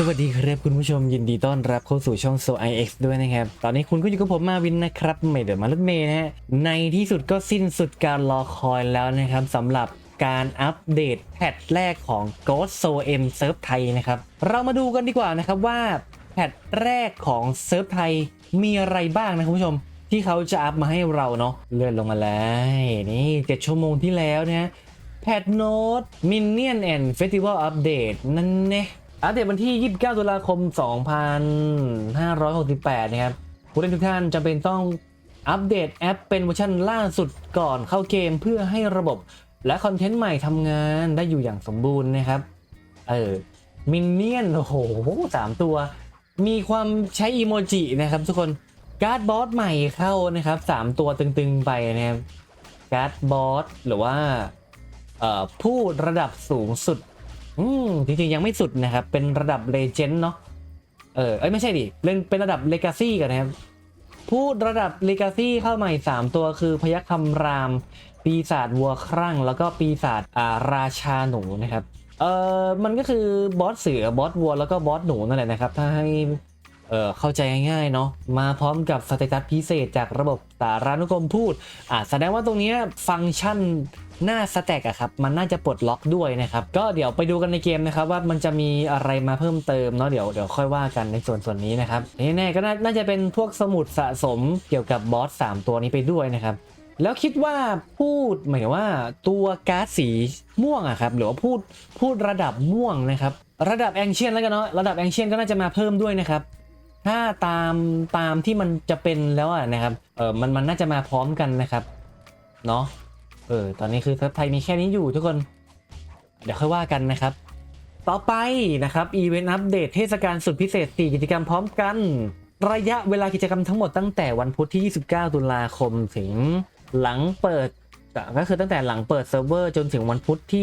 สวัสดีครับคุณผู้ชมยินดีต้อนรับเข้าสู่ช่อง So IX ด้วยนะครับ ตอนนี้คุณก็อยู่กับผมมาวินนะครับไม่เดือดมารถเมย์นะฮะในที่สุดก็สิ้นสุดการรอคอยแล้วนะครับสำหรับการอัปเดตแพทแรกของ Ghost So M เซิร์ฟไทยนะครับ เรามาดูกันดีกว่านะครับว่าแพทแรกของเซิร์ฟไทยมีอะไรบ้างนะคุณผู้ชม ที่เขาจะอัพมาให้เราเนาะเลื่อนลงมาเลยนี่7ชั่วโมงที่แล้วนะแพทโน้ตมินเนี่ยนแอนด์เฟสติวัลอัปเดตนั่นเนี่ อัปเดตวันที่ 29 ตุลาคม 2568 นะครับ ผู้เล่นทุกท่านจำเป็นต้องอัปเดตแอปเป็นเวอร์ชันล่าสุดก่อนเข้าเกมเพื่อให้ระบบและคอนเทนต์ใหม่ทำงานได้อยู่อย่างสมบูรณ์นะครับ เออ มินเนี่ยน โอ้โหสามตัว มีความใช้อีโมจินะครับทุกคน การ์ดบอสใหม่เข้านะครับสามตัวตึงๆไปนะครับ การ์ดบอสหรือว่าผู้ระดับสูงสุด อืมจริงๆยังไม่สุดนะครับ เป็นระดับเลเจนด์เนาะเออเอ้ยไม่ใช่ดิเล่นเป็นระดับเลกาซี่กันนะครับ พูดระดับเลกาซี่เข้าใหม่ 3 ตัวคือพยัคฆ์คำราม ปีศาจวัวครั่ง แล้วก็ปีศาจอ่าราชาหนูนะครับเออมันก็คือบอสเสือบอสวัวแล้วก็บอสหนูนั่นแหละนะครับ ถ้าให้ เอ่อเข้าใจง่ายๆเนาะมาพร้อมกับสเตตัสพิเศษจากระบบสารานุกรมพูดอ่าแสดงว่าตรงนี้ฟังก์ชันหน้าสแต็กอะครับมันน่าจะปลดล็อกด้วยนะครับ ก็เดี๋ยวไปดูกันในเกมนะครับว่ามันจะมีอะไรมาเพิ่มเติมเนาะเดี๋ยวเดี๋ยวค่อยว่ากันในส่วนส่วนนี้นะครับแน่ๆก็น่าจะเป็นพวกสมุดสะสมเกี่ยวกับบอสสามตัวนี้ไปด้วยนะครับแล้วคิดว่าพูดหมายถึงว่าตัวการ์ดสีม่วงอะครับหรือว่าพูดพูดระดับม่วงนะครับ ระดับแองเชียนแล้วกันเนาะระดับแองเชียนก็น่าจะมาเพิ่มด้วยนะครับ ถ้าตามตามที่มันจะเป็นแล้วอะนะครับ เออมันมันน่าจะมาพร้อมกันนะครับ เนาะเออ ตอนนี้คือเซิร์ฟไทยมีแค่นี้อยู่ทุกคน เดี๋ยวค่อยว่ากันนะครับ ต่อไปนะครับอีเวนต์อัปเดตเทศกาลสุดพิเศษ 4 กิจกรรมพร้อมกัน ระยะเวลากิจกรรมทั้งหมดตั้งแต่วันพุธที่ 29 ตุลาคมถึงหลังเปิด ก็คือตั้งแต่หลังเปิดเซิร์ฟเวอร์จนถึงวันพุธที่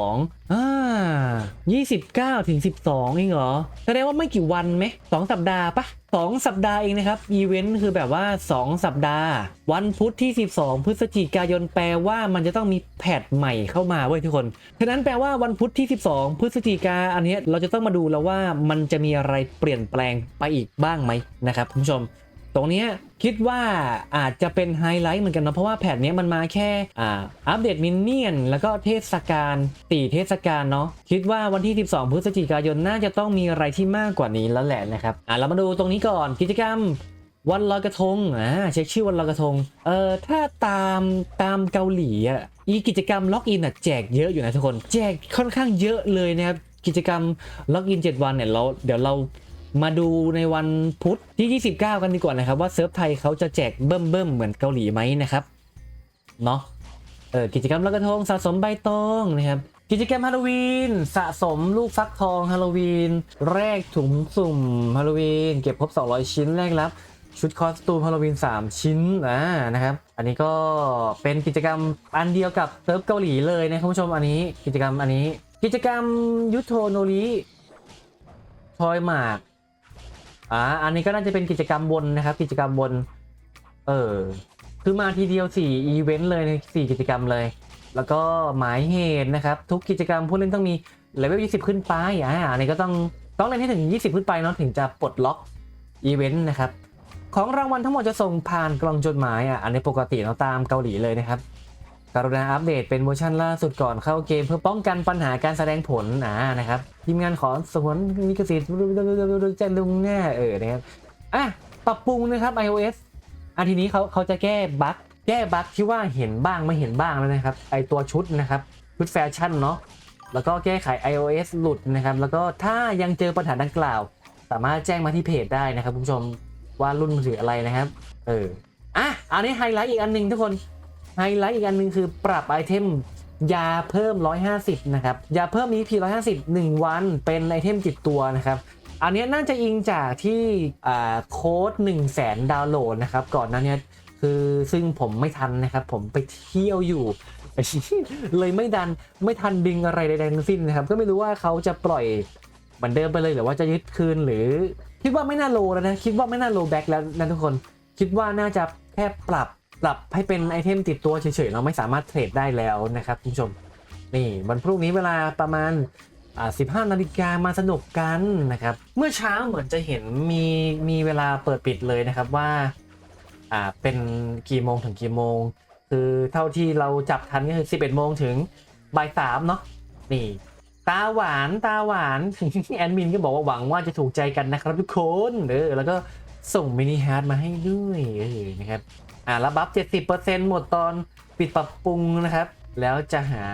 12อ่า 29 ถึง 12 เองเหรอ แสดงว่าไม่กี่วันไหมสองสัปดาห์ปะสองสัปดาห์เองนะครับ อีเวนต์คือแบบว่า 2 สัปดาห์ วันพุธที่ 12 พฤศจิกายนแปลว่ามันจะต้องมีแพทใหม่เข้ามาเว้ยทุกคนฉะนั้นแปลว่าวันพุธที่ 12 พฤศจิกาอันนี้เราจะต้องมาดูแล้วว่ามันจะมีอะไรเปลี่ยนแปลงไปอีกบ้างไหมนะครับคุณผู้ชม ตรงนี้คิดว่าอาจจะเป็นไฮไลท์เหมือนกันเนาะเพราะว่าแพทเนี้ยมันมาแค่อัปเดตมินเนี่ยนแล้วก็เทศกาลตีเทศกาลเนาะคิดว่าวันที่ 12 พฤศจิกายนน่าจะต้องมีอะไรที่มากกว่านี้แล้วแหละนะครับอ่าเรามาดูตรงนี้ก่อนกิจกรรมวันลอยกระทงอ่าเช็คชื่อวันลอยกระทง เอ่อ ถ้าตามตามเกาหลีอะ อีกิจกรรมล็อกอินอะแจกเยอะอยู่นะทุกคน แจกค่อนข้างเยอะเลยนะครับ กิจกรรมล็อกอิน 7 วันเนี่ยเราเดี๋ยวเรา มาดูในวันพุธที่ 29 กันดีกว่านะครับ ว่าเซิร์ฟไทยเขาจะแจกเบิ่มเบิ่มเหมือนเกาหลีไหมนะครับเนาะเออกิจกรรมลอยกระทงสะสมใบตองนะครับกิจกรรมฮาโลวีนสะสมลูกฟักทองฮาโลวีนแรกถุงสุ่มฮาโลวีนเก็บครบ 200 ชิ้นแรกรับชุดคอสตูมฮาโลวีน 3 ชิ้นอ่านะครับ อันนี้ก็เป็นกิจกรรมอันเดียวกับเซิร์ฟเกาหลีเลยนะคุณผู้ชมอันนี้กิจกรรมอันนี้ กิจกรรมยุทโธโนริทอยหมาก อ่าอันนี้ก็น่าจะเป็นกิจกรรมวนนะครับ กิจกรรมวน เออ คือมาทีเดียว4อีเวนต์เลยใน4กิจกรรมเลย แล้วก็หมายเหตุนะครับ ทุกกิจกรรมผู้เล่นต้องมีเลเวล20 ขึ้นไปอ่าอันนี้ก็ต้องต้องเล่นให้ถึง 20 ขึ้นไปเนาะถึงจะปลดล็อกอีเวนต์นะครับ ของรางวัลทั้งหมดจะส่งผ่านกล่องจดหมายอะอันนี้ปกติเนาะตามเกาหลีเลยนะครับ กรุณาอัปเดตเป็นเวอร์ชันล่าสุดก่อนเข้าเกมเพื่อป้องกันปัญหาการแสดงผลอ่านะครับทีมงานขอสวนลิขสิทธิ์จะลุงแน่เออนะครับอะปรับปรุงนะครับ iOS อันทีนี้เขาเขาจะแก้บั๊กแก้บั๊กที่ว่าเห็นบ้างไม่เห็นบ้างแล้วนะครับไอตัวชุดนะครับชุดแฟชั่นเนาะแล้วก็แก้ไข iOS หลุดนะครับแล้วก็ถ้ายังเจอปัญหาดังกล่าว สามารถแจ้งมาที่เพจได้นะครับคุณผู้ชมว่ารุ่นมือถืออะไรนะครับ เอออะอันนี้ไฮไลท์อีกอันหนึ่งทุกคน ไฮไลท์อีกอันหนึ่งคือปรับไอเทมยาเพิ่ม 150 นะครับ ยาเพิ่มนี้พี150 1 วัน เป็นไอเทมจิตตัวนะครับ อันนี้น่าจะอิงจากที่โค้ด1 0 0 0 0แสนดาวน์โหลดนะครับ ก่อนหน้าเนี้ยคือซึ่งผมไม่ทันนะครับ ผมไปเที่ยวอยู่ เลยไม่ดันไม่ทันดึงอะไรใดๆทั้งสิ้นนะครับ ก็ไม่รู้ว่าเขาจะปล่อยเหมือนเดิมไปเลยหรือว่าจะยึดคืนหรือ คิดว่าไม่น่าโลแล้วนะ คิดว่าไม่น่าโลแบ็กแล้วนะทุกคน คิดว่าน่าจะแค่ปรับ ปรับให้เป็นไอเทมติดตัวเฉยๆ เราไม่สามารถเทรดได้แล้วนะครับคุณผู้ชม นี่วันพรุ่งนี้เวลาประมาณอ่า15นาฬิกามาสนุกกันนะครับ เมื่อเช้าเหมือนจะเห็นมีมีเวลาเปิดปิดเลยนะครับว่าอ่าเป็นกี่โมงถึงกี่โมง คือเท่าที่เราจับทันก็คือ11โมงถึงบ่ายสามเนาะนี่ตาหวานตาหวานแอดมินก็บอกว่าหวังว่าจะถูกใจกันนะครับทุกคนเออแล้วก็ส่งมินิฮาร์ดมาให้ด้วยเออ นะครับ อ่าระบัฟ70%หมดตอนปิดปรับปรุงนะครับ แล้วจะหา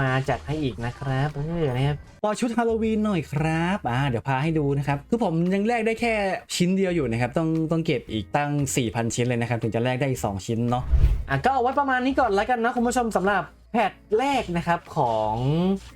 มาจัดให้อีกนะครับเออนะครับพอชุดฮาโลวีนหน่อยครับอ่าเดี๋ยวพาให้ดูนะครับ คือผมยังแลกได้แค่ชิ้นเดียวอยู่นะครับ ต้องต้องเก็บอีกตั้ง 4,000 ชิ้นเลยนะครับ ถึงจะแลกได้อีก2ชิ้นเนาะอะก็เอาไว้ประมาณนี้ก่อนแล้วกันนะคุณผู้ชมสำหรับ แพทแรกนะครับของ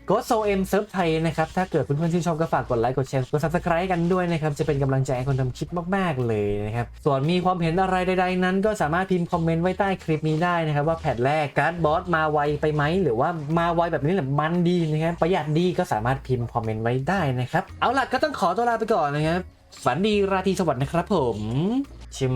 g o s o M Surf ไทยนะครับ ถ้าเกิดเพื่อนๆชื่นชอบก็ฝากกดไลค์กดแชร์กด subscribe กันด้วยนะครับ จะเป็นกำลังใจให้คนทำคลิปมากๆเลยนะครับ ส่วนมีความเห็นอะไรใดๆนั้น ก็สามารถพิมพ์คอมเมนต์ไว้ใต้คลิปนี้ได้นะครับ ว่าแพทแรกการ์ดบอสมาไวไปไหม หรือว่ามาไวแบบนี้แหละมันดีนะครับประหยัดดีก็สามารถพิมพ์คอมเมนต์ไว้ได้นะครับเอาล่ะก็ต้องขอตัวลาไปก่อนนะครับฝันดีราตรีสวัสดิ์นะครับผมชิม